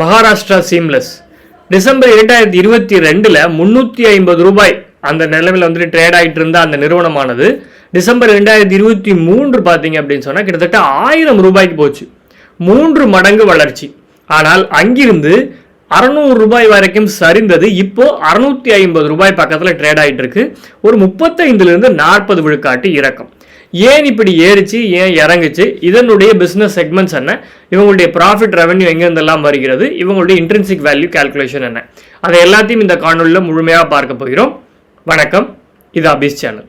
Maharashtra seamless December இரண்டாயிரத்தி இருபத்தி ரெண்டில் முந்நூற்றி ஐம்பது ரூபாய் அந்த நிலைமையில் வந்துட்டு ட்ரேட் ஆகிட்டு இருந்த அந்த நிறுவனமானது டிசம்பர் ரெண்டாயிரத்தி இருபத்தி மூன்று பார்த்தீங்க அப்படின்னு சொன்னால் கிட்டத்தட்ட ஆயிரம் ரூபாய்க்கு போச்சு. மூன்று மடங்கு வளர்ச்சி. ஆனால் அங்கிருந்து அறநூறு ரூபாய் வரைக்கும் சரிந்தது. இப்போ அறுநூத்தி ஐம்பது ரூபாய் பக்கத்தில் ட்ரேட் ஆகிட்டு இருக்கு. ஒரு முப்பத்தைந்துலேருந்து நாற்பது விழுக்காட்டு இறக்கம். ஏன் இப்படி ஏறிச்சு ஏன் இறங்குச்சு இதனுடைய பிஸ்னஸ் செக்மெண்ட்ஸ் என்ன இவங்களுடைய ப்ராஃபிட் ரெவன்யூ எங்கேருந்தெல்லாம் வருகிறது இவங்களுடைய இன்ட்ரென்சிக் வேல்யூ கால்குலேஷன் என்ன. அதை எல்லாத்தையும் இந்த காணொலியில் முழுமையாக பார்க்க போகிறோம். வணக்கம். இது அபிஸ் சேனல்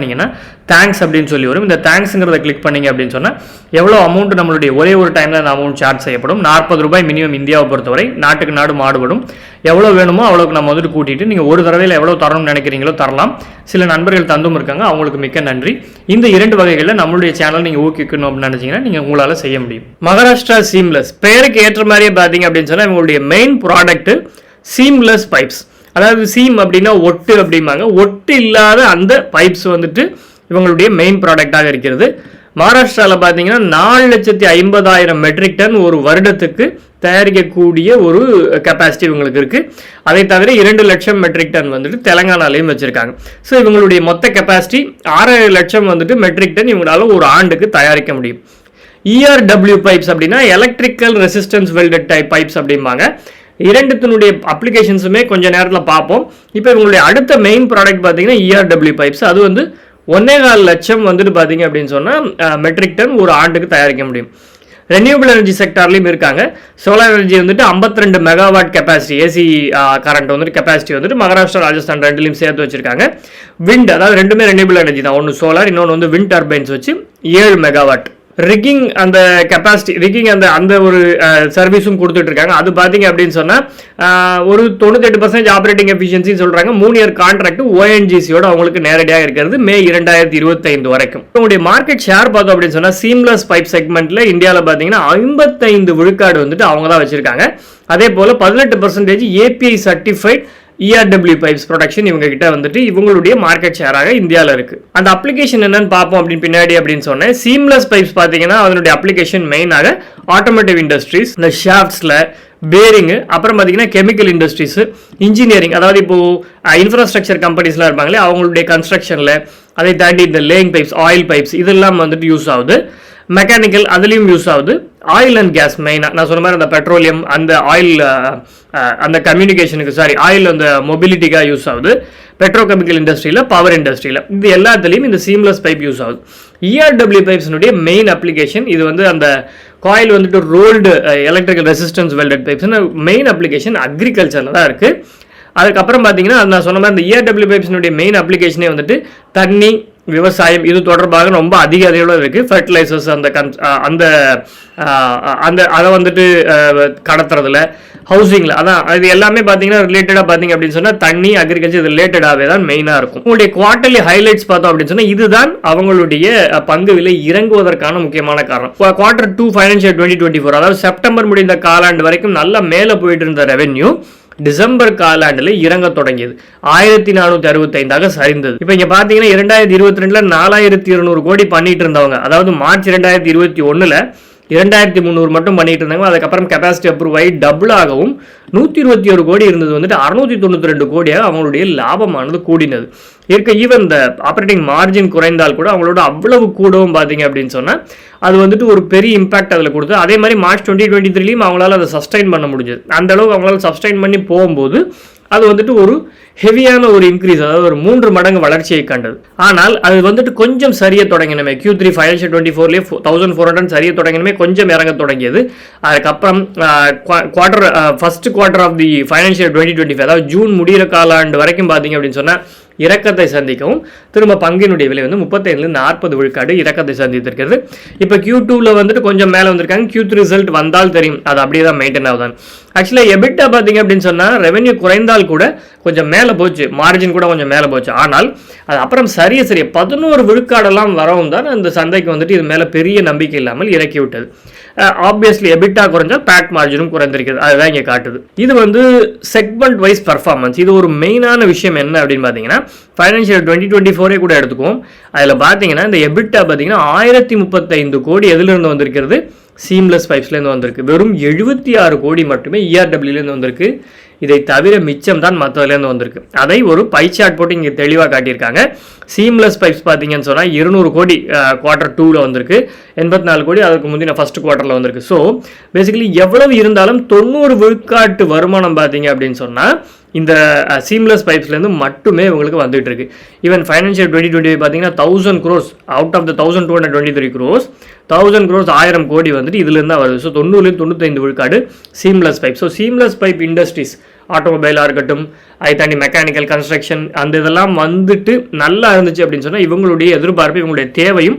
பண்ணிங்கன்னா தேங்க்ஸ் அப்படின்னு சொல்லி வரும். இந்த தேங்க்ஸுங்கிறத கிளிக் பண்ணீங்க அப்படின்னு சொன்னால் எவ்வளோ அமௌண்ட் நம்மளுடைய ஒரே ஒரு டைமில் அந்த அமௌண்ட் சார்ஜ் செய்யப்படும்? நாற்பது ரூபாய் மினிமம் இந்தியாவை பொறுத்தவரை நாட்டுக்கு நாடு மாடுபடும் எவ்வளோ வேணுமோ அவ்வளோக்கு நம்ம வந்துட்டு கூட்டிட்டு நீங்கள் ஒரு தடவையில் எவ்வளோ தரணும்னு நினைக்கிறீங்களோ தரலாம். சில நண்பர்கள் தந்தும் இருக்காங்க அவங்களுக்கு மிக்க நன்றி. இந்த இரண்டு வகைகளில் நம்மளுடைய சேனல் நீங்கள் ஊக்கிக்கணும் அப்படின்னு நினச்சிங்கன்னா நீங்கள் உங்களால் செய்ய முடியும். மகாராஷ்டிரா சீம்லெஸ் பெயருக்கு ஏற்ற மாதிரியே பார்த்தீங்க அப்படின்னு சொன்னால் இவங்களுடைய மெயின் ப்ராடக்ட் சீம்லெஸ் பைப்ஸ் அதாவது சீம் அப்படின்னா ஒட்டு அப்படிம்பாங்க. ஒட்டு இல்லாத அந்த பைப்ஸ் வந்துட்டு இவங்களுடைய மெயின் ப்ராடக்டாக இருக்கிறது. மகாராஷ்டிராவில் பார்த்தீங்கன்னா நாலு லட்சத்தி ஐம்பதாயிரம் மெட்ரிக் டன் ஒரு வருடத்துக்கு தயாரிக்கக்கூடிய ஒரு கெப்பாசிட்டி இவங்களுக்கு இருக்குது அதை தவிர இரண்டு லட்சம் மெட்ரிக் டன் வந்துட்டு தெலங்கானாலையும் வச்சுருக்காங்க. ஸோ இவங்களுடைய மொத்த கெப்பாசிட்டி ஆறு லட்சம் வந்துட்டு மெட்ரிக் டன் இவங்களால ஒரு ஆண்டுக்கு தயாரிக்க முடியும். இஆர்டபிள்யூ பைப்ஸ் அப்படின்னா electrical resistance welded type pipes அப்படிம்பாங்க. இரண்டுத்தினுடைய அப்ளிகேஷன்ஸுமே கொஞ்சம் நேரத்தில் பார்ப்போம். இப்போ இவங்களுடைய அடுத்த மெயின் ப்ராடக்ட் பார்த்தீங்கன்னா இஆர்டபிள்யூ பைப்ஸ் அது வந்து ஒன்னே கால் லட்சம் வந்துட்டு பார்த்தீங்க அப்படின்னு சொன்னால் மெட்ரிக் டன் ஒரு ஆண்டுக்கு தயாரிக்க முடியும். ரெனியூபிள் எனர்ஜி செக்டார்லையும் இருக்காங்க. சோலார் எனர்ஜி வந்துட்டு 52 ரெண்டு மெகாவாட் கெப்பாசிட்டி ஏசி கரண்ட் வந்துட்டு கெப்பாசிட்டி வந்துட்டு மகாராஷ்டிரா ராஜஸ்தான் ரெண்டுலையும் சேர்த்து வச்சிருக்காங்க. விண்ட் அதாவது ரெண்டுமே ரெனியூபிள் எனர்ஜி தான். ஒன்று சோலார் இன்னொன்று வந்து விண்ட் டர்பைன்ஸ் வச்சு ஏழு மெகாவாட் ரிக்கிங் அந்த கெப்பாசிட்டி ரிக்கிங் அந்த அந்த ஒரு சர்வீஸும் கொடுத்துட்ருக்காங்க. அது பார்த்தீங்க அப்படின்னு சொன்னால் ஒரு தொண்ணூத்தெட்டு பர்சன்டேஜ் ஆப்ரேட்டிங் எஃபிஷியன்சின்னு சொல்கிறாங்க மூணு இயர் கான்ட்ராக்ட் ஓஎன்ஜிசியோட அவங்களுக்கு நேரடியாக இருக்கிறது மே இரண்டாயிரத்தி இருபத்தைந்து வரைக்கும். உங்களுடைய மார்க்கெட் ஷேர் பார்த்தோம் அப்படின்னு சொன்னால் சீம்லெஸ் பைப் செக்மெண்ட்டில் இந்தியாவில் பார்த்தீங்கன்னா ஐம்பத்தைந்து விழுக்காடு வந்துட்டு அவங்க தான் வச்சுருக்காங்க. அதே போல் பதினெட்டு percentage API certified ERW pipes production இவங்க கிட்ட வந்துட்டு இவங்களுடைய மார்க்கெட் ஷேராக இந்தியாவில் இருக்கு. அந்த அப்ளிகேஷன் என்னன்னு பார்ப்போம் அப்படின்னு பின்னாடி அப்படின்னு சொன்னேன். சீம்லெஸ் பைப்ஸ் பார்த்தீங்கன்னா அதனுடைய அப்ளிகேஷன் மெயினாக ஆட்டோமேட்டிவ் இண்டஸ்ட்ரீஸ் இந்த ஷாஃப்ட்ஸில் பேரிங்கு அப்புறம் பார்த்தீங்கன்னா கெமிக்கல் இண்டஸ்ட்ரீஸு இன்ஜினியரிங் அதாவது இப்போது இன்ஃப்ராஸ்ட்ரக்சர் கம்பெனிஸ்லாம் இருப்பாங்களே அவங்களுடைய கன்ஸ்ட்ரக்ஷனில் அதை தாண்டி இந்த லேயிங் பைப்ஸ் ஆயில் பைப்ஸ் இதெல்லாம் வந்துட்டு யூஸ் ஆகுது. மெக்கானிக்கல் அதுலேயும் யூஸ் ஆகுது. ஆயில் அண்ட் கேஸ் மெயினாக நான் சொன்ன மாதிரி அந்த பெட்ரோலியம் அந்த ஆயில் அந்த கம்யூனிகேஷனுக்கு சாரி ஆயில் அந்த மொபிலிட்டிக்காக யூஸ் ஆகுது. பெட்ரோ கெமிக்கல் இண்டஸ்ட்ரியில் பவர் இண்டஸ்ட்ரியில் இது எல்லாத்துலேயும் இந்த சீம்லெஸ் பைப் யூஸ் ஆகுது. இஆர்டபிள்யூ பைப்ஸினுடைய மெயின் அப்ளிகேஷன் இது வந்து அந்த காயில் வந்துட்டு ரோல்டு எலக்ட்ரிக்கல் ரெசிஸ்டன்ஸ் வெல்டட் பைப்ஸ்னு மெயின் அப்ளிகேஷன் அக்ரிகல்ச்சரில் தான் இருக்குது அதுக்கப்புறம் பார்த்தீங்கன்னா நான் சொன்ன மாதிரி இந்த இஆர்டபிள்யூ பைப்ஸ்னுடைய மெயின் அப்ளிகேஷனே வந்துட்டு தண்ணி விவசாயம் இது தொடர்பாக ரொம்ப அதிக அளவில் இருக்குது ஃபர்டிலைசர்ஸ் அந்த கன்ஸ் அந்த அந்த அதை வந்துட்டு கடத்துறதுல ஹவுசிங்கில் அதான் இது எல்லாமே பார்த்தீங்கன்னா ரிலேட்டடாக பார்த்தீங்க அப்படின்னு சொன்னால் தண்ணி அக்ரிகல்ச்சர் இது ரிலேட்டடாகவே தான் மெயினாக இருக்கும். உங்களுடைய குவார்டர்லி ஹைலைட்ஸ் பார்த்தோம் அப்படின்னு சொன்னால் இதுதான் அவங்களுடைய பங்கு விலை இறங்குவதற்கான முக்கியமான காரணம். Quarter two financial twenty twenty four அதாவது செப்டம்பர் முடிந்த காலாண்டு வரைக்கும் நல்லா மேலே போயிட்டு இருந்த ரெவென்யூ டிசம்பர் காலாண்டில் இறங்க தொடங்கியது. ஆயிரத்தி நானூற்றி அறுபத்தைந்தாக சரிந்தது. இப்போ இங்கே பார்த்தீங்கன்னா இரண்டாயிரத்தி இருபத்தி ரெண்டில் நாலாயிரத்தி இருநூறு கோடி பண்ணிட்டு இருந்தவங்க. அதாவது மார்ச் ரெண்டாயிரத்தி இருபத்தி ஒன்றில் இரண்டாயிரத்தி முந்நூறு மட்டும் பண்ணிட்டு இருந்தாங்க அதுக்கப்புறம் கெப்பாசிட்டி அப்ரூவ் ஆகி டபுள் ஆகவும் நூற்றி இருபத்தி ஒரு கோடி இருந்தது. வந்துட்டு அறுநூத்தி தொண்ணூற்றி ரெண்டு கோடியாக அவங்களுடைய லாபமானது கூடினது. இருக்க ஈவன் இந்த ஆப்ரேட்டிங் மார்ஜின் குறைந்தால் கூட அவங்களோட அவ்வளவு கூடவும் பார்த்தீங்க அப்படின்னு சொன்னால் அது வந்துட்டு ஒரு பெரிய இம்பாக்ட் அதில் கொடுத்து அதே மாதிரி மார்ச் டுவெண்ட்டி டுவெண்ட்டி த்ரீலையும் அவங்களால அதை சஸ்டைன் பண்ண முடிஞ்சது. அந்த அளவுக்கு அவங்களால சஸ்டைன் பண்ணி போகும்போது அது வந்துட்டு ஒரு ஹெவியான ஒரு இன்க்ரீஸ் அதாவது ஒரு மூன்று மடங்கு வளர்ச்சியை கண்டது. ஆனால் அது வந்துட்டு கொஞ்சம் சரிய தொடங்கினமே. கியூ த்ரீ ஃபைனான்ஷியல் டுவெண்ட்டி ஃபோர்லேயே தௌசண்ட் ஃபோர் ஹண்ட்ரட் சரிய தொடங்கினமே கொஞ்சம் இறங்க தொடங்கியது. அதுக்கப்புறம் quarter first quarter of the financial twenty twenty five அதாவது ஜூன் முடிகிற காலாண்டு வரைக்கும் பார்த்தீங்க அப்படின்னு சொன்னால் இறக்கத்தை சந்திக்கவும். திரும்ப பங்கினுடைய விலை வந்து முப்பத்தைந்துலேருந்து நாற்பது விழுக்காடு இறக்கத்தை சந்தித்திருக்கிறது. இப்போ கியூ டூவில் வந்துட்டு கொஞ்சம் மேலே வந்திருக்காங்க. கியூ த்ரீ ரிசல்ட் வந்தால் தெரியும். அது அப்படியே தான் மெயின்டைன் ஆகுதான். ஆக்சுவலாக எபிட்டா பார்த்தீங்க அப்படின்னு சொன்னால் ரெவென்யூ குறைந்தால் கூட கொஞ்சம் மேலே போச்சு. மார்ஜின் கூட கொஞ்சம் மேலே போச்சு. ஆனால் அது அப்புறம் சரிய சரிய பதினோரு விழுக்காடெல்லாம் வரவும் தான் அந்த சந்தைக்கு வந்துட்டு இது மேலே பெரிய நம்பிக்கை இல்லாமல் இறக்கி விட்டது ஆப்வியஸ்லி எபிட்டா குறைஞ்சால் பேட் மார்ஜினும் குறைந்திருக்கிறது. அதுதான் இங்கே காட்டுது. இது வந்து செக்மெண்ட் வைஸ் பர்ஃபார்மன்ஸ் இது ஒரு மெயினான விஷயம் என்ன அப்படின்னு பார்த்தீங்கன்னா ஃபைனான்ஷியல் டுவெண்ட்டி டுவெண்ட்டி ஃபோரே கூட எடுத்துக்குவோம். அதில் பார்த்தீங்கன்னா இந்த எபிட்டா பார்த்தீங்கன்னா ஆயிரத்தி முப்பத்தைந்து கோடி எதிலிருந்து வந்திருக்கிறது? சீம்லெஸ் பைப்ஸ்லேருந்து வந்திருக்கு. வெறும் எழுபத்தி ஆறு கோடி மட்டுமே இஆர்டபிள்யூலேருந்து வந்திருக்கு. இதை தவிர மிச்சம் தான் மற்றதுலேருந்து வந்திருக்கு. அதை ஒரு பைச்சாட் போட்டு இங்கே தெளிவாக காட்டியிருக்காங்க. சீம்லெஸ் பைப்ஸ் பார்த்தீங்கன்னு சொன்னால் இருநூறு கோடி குவார்ட்டர் டூவில் வந்திருக்கு. எண்பத்தி நாலு கோடி அதுக்கு முந்தின ஃபஸ்ட் குவார்ட்டரில் வந்திருக்கு. ஸோ பேசிக்கலி எவ்வளவு இருந்தாலும் தொண்ணூறு விழுக்காட்டு வருமானம் பார்த்தீங்க அப்படின்னு சொன்னால் இந்த சீம்லெஸ் பைப்ஸ்லேருந்து மட்டுமே உங்களுக்கு வந்துட்டு இருக்கு ஈவன் ஃபைனான்ஷியல் டுவெண்ட்டி டுவெண்ட்டி பார்த்தீங்கன்னா thousand crores out of the thousand two hundred twenty three crores thousand crores ஆயிரம் கோடி வந்துட்டு இதுலேருந்து தான் வருது. ஸோ தொண்ணூறுலேருந்து தொண்ணூத்தைந்து விழுக்காடு seamless pipe so seamless pipe industries ஆட்டோமொபைலாக இருக்கட்டும் அதை தாண்டி மெக்கானிக்கல் கன்ஸ்ட்ரக்ஷன் அந்த இதெல்லாம் வந்துட்டு நல்லா இருந்துச்சு அப்படின்னு சொன்னால் இவங்களுடைய எதிர்பார்ப்பு இவங்களுடைய தேவையும்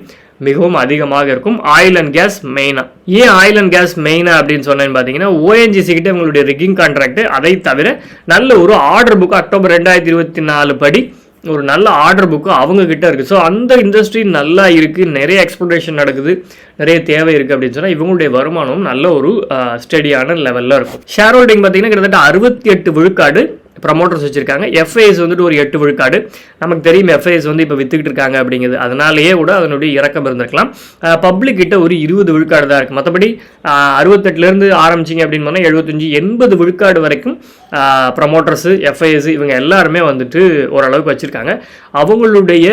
மிகவும் அதிகமாக இருக்கும். ஆயில் அண்ட் கேஸ் மெயினாக ஏன் ஆயில் அண்ட் கேஸ் மெயினாக அப்படின்னு சொன்னேன்னு பார்த்தீங்கன்னா ஓஎன்ஜிசி கிட்ட உங்களுடைய ரிக்கிங் கான்ட்ராக்ட் அதை தவிர நல்ல ஒரு ஆர்டர் புக் அக்டோபர் ரெண்டாயிரத்தி இருபத்தி நாலு படி ஒரு நல்ல ஆர்டர் புக்கு அவங்க கிட்ட இருக்குது ஸோ அந்த இண்டஸ்ட்ரி நல்லா இருக்குது நிறைய எக்ஸ்போர்டேஷன் நடக்குது. நிறைய தேவை இருக்குது அப்படின்னு சொன்னால் இவங்களுடைய வருமானம் நல்ல ஒரு ஸ்டெடியான லெவலில் இருக்கும். ஷேர் ஹோல்டிங் பார்த்தீங்கன்னா கிட்டத்தட்ட அறுபத்தி எட்டு விழுக்காடு ப்ரமோட்டர்ஸ் வச்சுருக்காங்க. எஃப்ஐஎஸ் வந்துட்டு ஒரு எட்டு விழுக்காடு. நமக்கு தெரியும் எஃப்ஐஎஸ் வந்து இப்போ வித்துக்கிட்டு இருக்காங்க அப்படிங்கிறது. அதனாலேயே கூட அதனுடைய இறக்கம் இருந்திருக்கலாம். பப்ளிக் கிட்ட ஒரு இருபது விழுக்காடு தான் இருக்குது மற்றபடி அறுபத்தெட்டுலேருந்து ஆரம்பிச்சிங்க அப்படின்னு சொன்னால் எழுபத்தஞ்சு எண்பது விழுக்காடு வரைக்கும் ப்ரமோட்டர்ஸு எஃப்ஐஎஸ் இவங்க எல்லாருமே வந்துட்டு ஓரளவுக்கு வச்சுருக்காங்க. அவங்களுடைய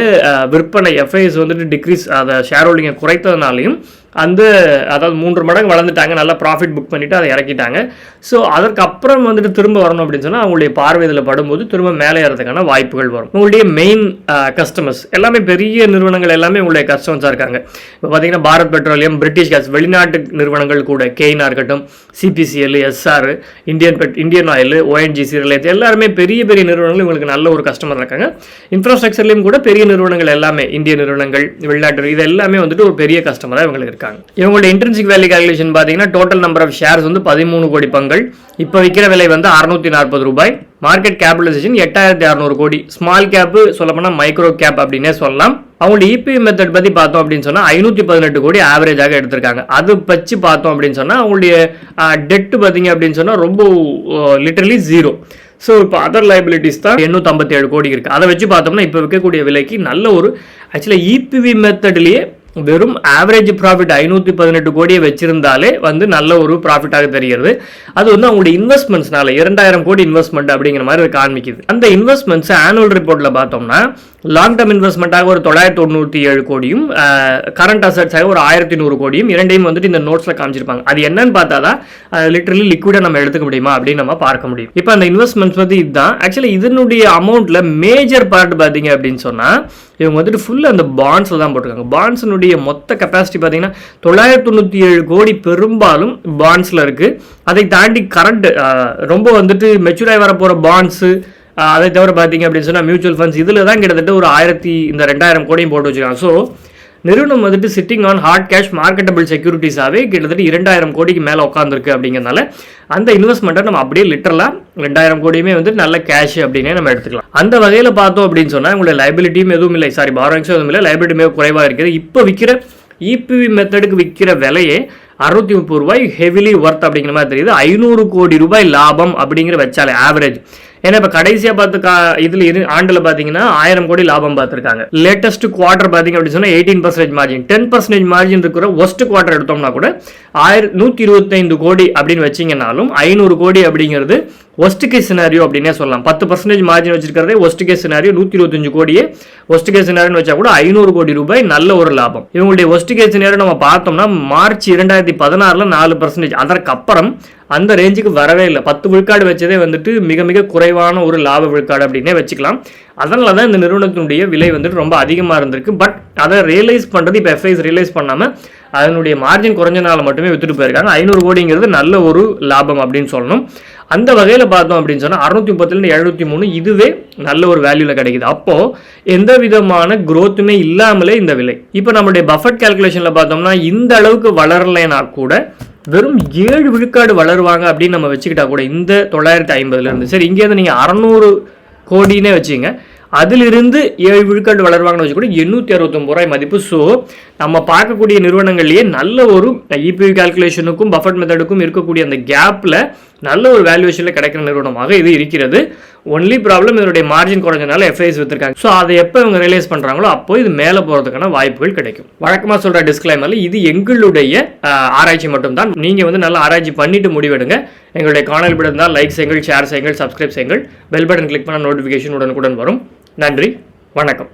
விற்பனை எஃப்ஐஎஸ் வந்துட்டு டிக்ரீஸ் அதை ஷேர் ஹோல்டிங்கை குறைத்ததுனாலையும் அந்த அதாவது மூன்று மடங்கு வளர்ந்துட்டாங்க நல்லா ப்ராஃபிட் புக் பண்ணிவிட்டு அதை இறக்கிட்டாங்க. ஸோ அதற்கப்புறம் வந்துட்டு திரும்ப வரணும் அப்படின்னு சொன்னால் அவங்களுடைய பார்வை இதில் படும்போது திரும்ப மேலே ஏறதுக்கான வாய்ப்புகள் வரும். உங்களுடைய மெயின் கஸ்டமர்ஸ் எல்லாமே பெரிய நிறுவனங்கள் எல்லாமே உங்களுடைய கஸ்டமர்ஸாக இருக்காங்க. இப்போ பார்த்தீங்கன்னா பாரத் பெட்ரோலியம் பிரிட்டிஷ் கேஸ் வெளிநாட்டு நிறுவனங்கள் கூட கெய்னா இருக்கட்டும் CPCL SR Indian bed Indian oil ONGC Reliance எல்லாருமே பெரிய பெரிய நிறுவனங்கள் இவங்களுக்கு நல்ல ஒரு கஸ்டமர் இருக்காங்க. இன்ஃப்ராஸ்ட்ரக்சர்லேயும் கூட பெரிய நிறுவனங்கள் எல்லாமே இந்திய நிறுவனங்கள் வெளிநாட்டு இது எல்லாமே வந்துட்டு ஒரு பெரிய கஸ்டமராக இவங்களுக்கு இருக்காங்க இவங்களோட இன்ட்ரென்சிக் வேல்யூ கால்குலேஷன் பார்த்தீங்கன்னா டோட்டல் நம்பர் ஆஃப் ஷேர்ஸ் வந்து பதிமூணு கோடி பங்கள் இப்போ விற்கிற விலை வந்து அறுநூத்தி நாற்பது ரூபாய். மார்க்கெட் கேபிடலைசேஷன் எட்டாயிரத்தி அறநூறு கோடி. ஸ்மால் கேப்பு சொல்லப்போனால் மைக்ரோ கேப் அப்படின்னே சொல்லலாம். அவங்களோட இபி மெத்தட் பற்றி பார்த்தோம் அப்படின்னு சொன்னால் ஐநூற்றி பதினெட்டு கோடி ஆவரேஜாக எடுத்திருக்காங்க. அது வச்சு பார்த்தோம் அப்படின்னு சொன்னால் அவங்களுடைய டெட்டு பார்த்தீங்க அப்படின்னு சொன்னால் ரொம்ப லிட்டரலி ஜீரோ ஸோ இப்போ அதர் லைபிலிட்டிஸ் தான் எண்ணூற்றம்பத்தி ஏழு கோடி இருக்குது அதை வச்சு பார்த்தோம்னா இப்போ விற்கக்கூடிய விலைக்கு நல்ல ஒரு ஆக்சுவலாக இபிவி மெத்தட்லேயே வெறும் ஆவரேஜ் ப்ராஃபிட் ஐநூற்றி பதினெட்டு கோடியை வச்சிருந்தாலே வந்து நல்ல ஒரு ப்ராஃபிட்டாக தெரிகிறது. அது வந்து அவங்களுடைய இன்வெஸ்ட்மெண்ட்ஸ்னால இரண்டாயிரம் கோடி இன்வெஸ்ட்மெண்ட் அப்படிங்கிற மாதிரி அது காண்பிக்குது. அந்த இன்வெஸ்ட்மெண்ட்ஸ் ஆனுவல் ரிப்போர்ட்டில் பார்த்தோம்னா லாங் டேர்ம் இன்வெஸ்ட்மெண்ட்டாக ஒரு தொள்ளாயிரத்தி தொண்ணூற்றி ஏழு கோடியும் கரண்ட் அசட்ஸாக ஒரு ஆயிரத்தி நூறு கோடியும் இரண்டையும் வந்துட்டு இந்த நோட்ஸில் காமிச்சிருப்பாங்க. அது என்னன்னு பார்த்தா தான் லிட்டரலி லிக்விடை நம்ம எடுத்துக்க முடியுமா அப்படின்னு நம்ம பார்க்க முடியும். இப்போ அந்த இன்வெஸ்ட்மெண்ட்ஸ் வந்து இதுதான். ஆக்சுவலி இதனுடைய அமௌண்ட்டில் மேஜர் பார்ட் பார்த்தீங்க அப்படின்னு சொன்னால் இவங்க வந்துட்டு ஃபுல்லாக அந்த பாண்ட்ஸில் தான் போட்டிருக்காங்க. பாண்ட்ஸினுடைய மொத்த கெப்பாசிட்டி பார்த்தீங்கன்னா தொள்ளாயிரத்தி தொண்ணூற்றி ஏழு கோடி பெரும்பாலும் பாண்ட்ஸில் இருக்குது அதை தாண்டி கரண்ட் ரொம்ப வந்துட்டு மெச்சூராகி வர வரப்போகிற பாண்ட்ஸு அதை தவிர பார்த்தீங்க அப்படின்னு சொன்னால் மியூச்சுவல் ஃபண்ட்ஸ் இதில் தான் கிட்டத்தட்ட ஒரு ஆயிரத்தி இந்த ரெண்டாயிரம் கோடியும் போட்டு வச்சுருக்காங்க. ஸோ நிறுவனம் வந்துட்டு sitting on hard cash marketable செக்யூரிட்டிஸாகவே கிட்டத்தட்ட இரண்டாயிரம் கோடிக்கு மேலே உட்காந்துருக்கு அப்படிங்கிறனால அந்த இன்வெஸ்ட்மெண்ட்டை நம்ம அப்படியே லிட்டரலாக ரெண்டாயிரம் கோடியுமே வந்து நல்ல கேஷ் அப்படின்னே நம்ம எடுத்துக்கலாம். அந்த வகையில் பார்த்தோம் அப்படின்னு சொன்னால் உங்களுடைய லைபிலிட்டியும் எதுவும் இல்லை. சாரி பாரோயிங்ஸும் எதுவும் இல்லை. லைபிலிட்டி மிக குறைவாக இருக்குது. இப்போ விற்கிற இபிவி மெத்தடுக்கு விற்கிற விலையே அறுநூத்தி முப்பது ரூபாய் ஹெவிலி ஒர்த் அப்படிங்கிற மாதிரி தெரியுது. ஐநூறு கோடி ரூபாய் லாபம் அப்படிங்கிற வச்சாலே ஆவரேஜ் ஏன்னா இப்போ கடைசியாக பார்த்து கா இதில் இரு ஆண்டில் பார்த்தீங்கன்னா ஆயிரம் கோடி லாபம் பார்த்துருக்காங்க. லேட்டஸ்ட் குவார்டர் பார்த்தீங்க அப்படின்னு சொன்னால் eighteen percentage margin ten percentage margin இருக்கிற ஒஸ்ட் குவார்டர் எடுத்தோம்னா கூட ஆயிரம் நூற்றி இருபத்தைந்து கோடி அப்படின்னு வச்சிங்கனாலும் ஐநூறு கோடி அப்படிங்கிறது ஒஸ்ட் கேஸ் சினாரியோ அப்படின்னே சொல்லலாம். பத்து பர்சன்டேஜ் மார்ஜின் வச்சிருக்கிறதே ஒஸ்ட் கேஸ் சினாரியோ நூற்றி இருபத்தஞ்சு கோடியே ஒஸ்ட் கேஸ் சினாரியோன்னு வச்சா கூட ஐநூறு கோடி ரூபாய் நல்ல ஒரு லாபம். இவங்களுடைய ஒஸ்ட் கேஸ் சினாரியோ நம்ம பார்த்தோம்னா மார்ச் இரண்டாயிரத்தி பதினாறில் நாலு பர்சன்டேஜ் அதற்கப்புறம் அந்த ரேஞ்சுக்கு வரவே இல்லை. பத்து விழுக்காடு வச்சதே வந்துட்டு மிக மிக குறைவான ஒரு லாப விழுக்காடு அப்படின்னே வச்சுக்கலாம். அதனால தான் இந்த நிறுவனத்தினுடைய விலை வந்துட்டு ரொம்ப அதிகமாக இருந்திருக்கு. பட் அதை ரியலைஸ் பண்ணுறது இப்போ எஃப்ஐஸ் ரியலைஸ் பண்ணாமல் அதனுடைய மார்ஜின் குறைஞ்சனால மட்டுமே வித்துட்டு போயிருக்காங்க. ஐநூறு கோடிங்கிறது நல்ல ஒரு லாபம் அப்படின்னு சொல்லணும். அந்த வகையில் பார்த்தோம் அப்படின்னு சொன்னால் அறுநூத்தி முப்பத்துலேருந்து எழுநூத்தி மூணு இதுவே நல்ல ஒரு வேல்யூவில் கிடைக்குது. அப்போது எந்த விதமான குரோத்துமே இல்லாமலே இந்த விலை. இப்போ நம்மளுடைய பஃபட் கால்குலேஷனில் பார்த்தோம்னா இந்த அளவுக்கு வளரலைனா கூட வெறும் ஏழு விழுக்காடு வளருவாங்க அப்படின்னு நம்ம வச்சுக்கிட்டா கூட இந்த தொள்ளாயிரத்தி ஐம்பதுலேருந்து சரி இங்கேருந்து நீங்கள் அறநூறு கோடினே வச்சுங்க அதிலிருந்து ஏழு விழுக்காடு வளருவாங்கன்னு வச்சு கூட எண்ணூற்றி அறுபத்தொம்பது ரூபாய் மதிப்பு. ஸோ நம்ம பார்க்கக்கூடிய நிறுவனங்கள்லேயே நல்ல ஒரு இபிஐ கால்குலேஷனுக்கும் பஃபட் மெத்தடுக்கும் இருக்கக்கூடிய அந்த கேப்பில் நல்ல ஒரு வேல்யூவேஷனில் கிடைக்கிற நிறுவனமாக இது இருக்கிறது. ஒன்லி ப்ராப்ளம் இதனுடைய மார்ஜின் குறைஞ்சனால எஃப்ஐஸ் வித்துருக்காங்க. ஸோ அதை எப்போ இவங்க ரியலைஸ் பண்ணுறாங்களோ அப்போ இது மேலே போகிறதுக்கான வாய்ப்புகள் கிடைக்கும். வழக்கமாக சொல்கிற டிஸ்கிளைமரில் இது எங்களுடைய ஆராய்ச்சி மட்டும்தான். நீங்கள் வந்து நல்லா ஆராய்ச்சி பண்ணிட்டு முடிவெடுங்க. எங்களுடைய காணல் பிடிந்தால் லைக் செய்யுங்கள் ஷேர் செய்யுங்கள் சப்ஸ்கிரைப் செய்யுங்கள். பெல் பட்டன் கிளிக் பண்ண நோட்டிஃபிகேஷன் உடனுக்குடன் வரும். நன்றி வணக்கம்.